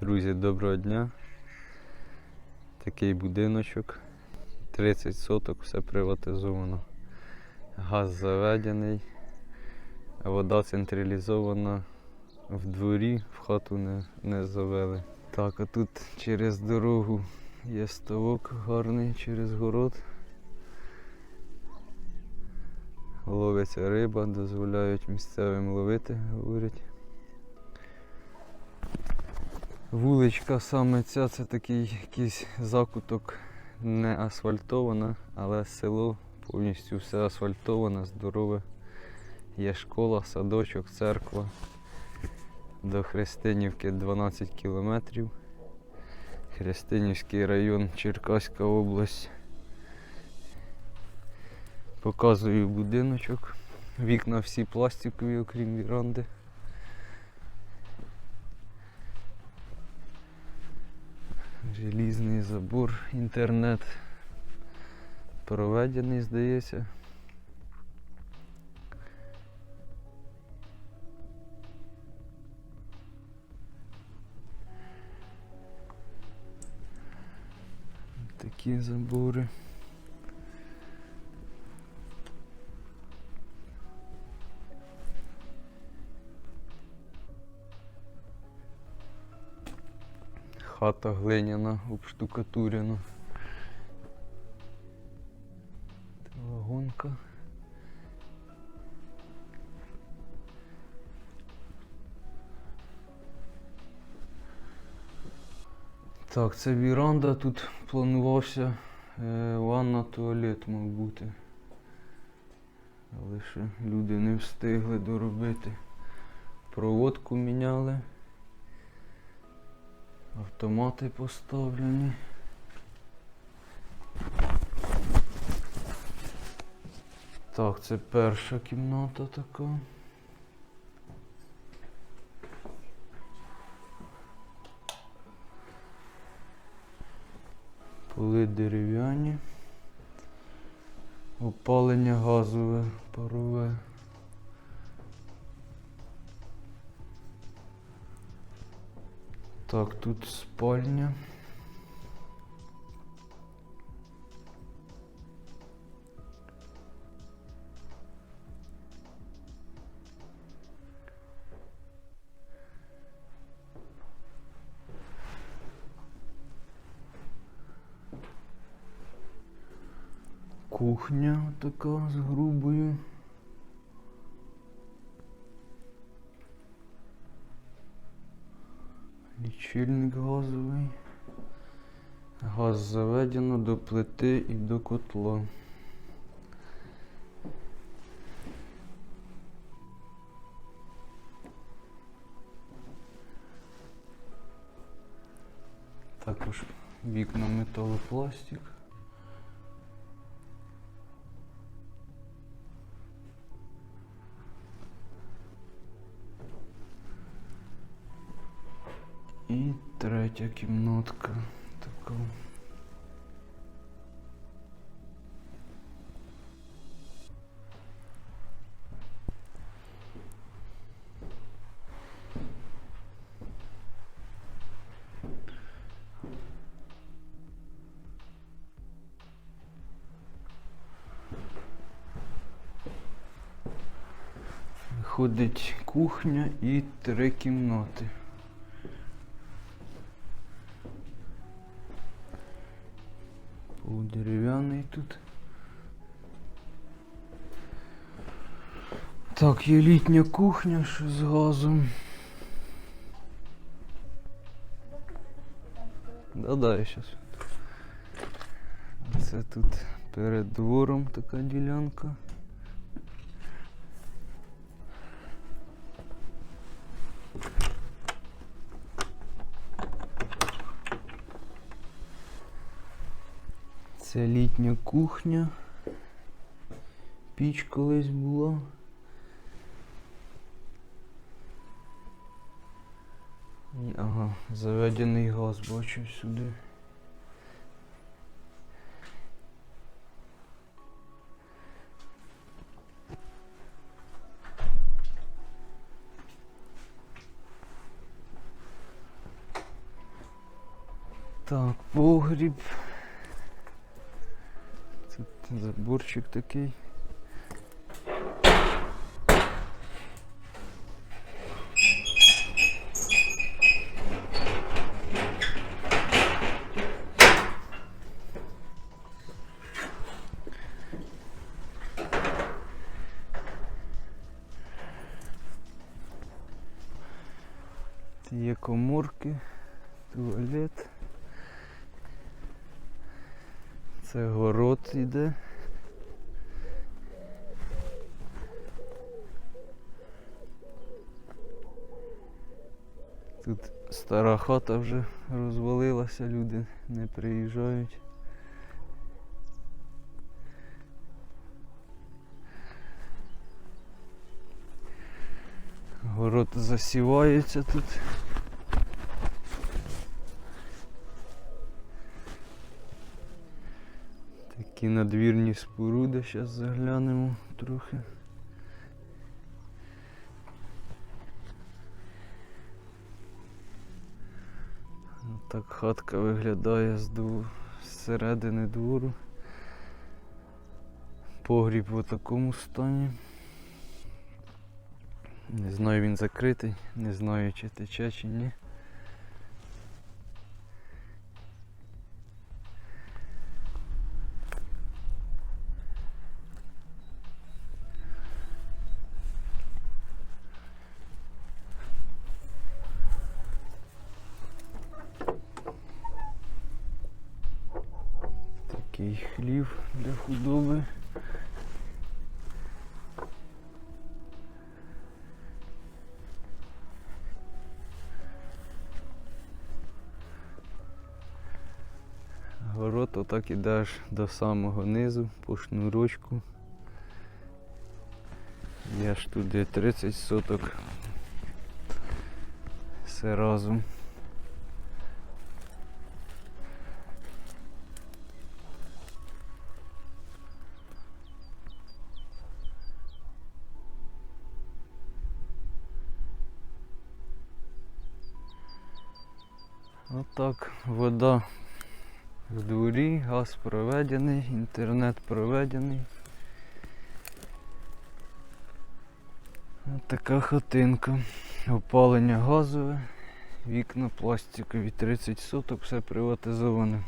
Друзі, доброго дня. Такий будиночок. 30 соток, все приватизовано. Газ заведений, вода централізована в дворі, в хату не, не завели. Так, а тут через дорогу є ставок гарний через город. Ловиться риба, дозволяють місцевим ловити, говорять. Вуличка саме ця це такий якийсь закуток не асфальтована, але село повністю все асфальтоване, здорове. Є школа, садочок, церква. До Христинівки 12 кілометрів. Христинівський район, Черкаська область. Показую будиночок. Вікна всі пластикові, окрім віранди. Желізний забор, інтернет проведений, здається. Такі забори. Хата глиняна, обштукатурена. Вагонка. Так, це віранда, тут планувався е, ванна, туалет мав бути. Але ще люди не встигли доробити. Проводку міняли. Автомати поставлені. Так, це перша кімната така. Поли дерев'яні. Опалення газове, парове. Так, тут спальня. Кухня така з грубою. Лічильник газовий. Газ заведено до плити і до котла. Також вікна металопластик. Третя кімнатка така. Виходить кухня і три кімнати. Пол дерев'яний тут. Так, є літня кухня ще з газом. Да-да, я щас. Це тут перед двором така ділянка. Це літня кухня. Піч колись була. Ага, заведений газ бачу сюди. Так, погріб. Заборчик такий. Є коморки, туалет. Це город іде. Тут стара хата вже розвалилася, люди не приїжджають. Город засівається тут. Такі надвірні споруди, зараз заглянемо трохи. Ну, Так хатка виглядає з, середини двору. Погріб в такому стані. Не знаю, він закритий, не знаю, чи тече, чи ні. Такий хлів для худоби. Город отак ідеш до самого низу по шнурочку. Є ж туди 30 соток. Все разом. Отак вода в дворі, газ проведений, інтернет проведений. Ось така хатинка. Опалення газове, вікна пластикові 30 соток, все приватизоване.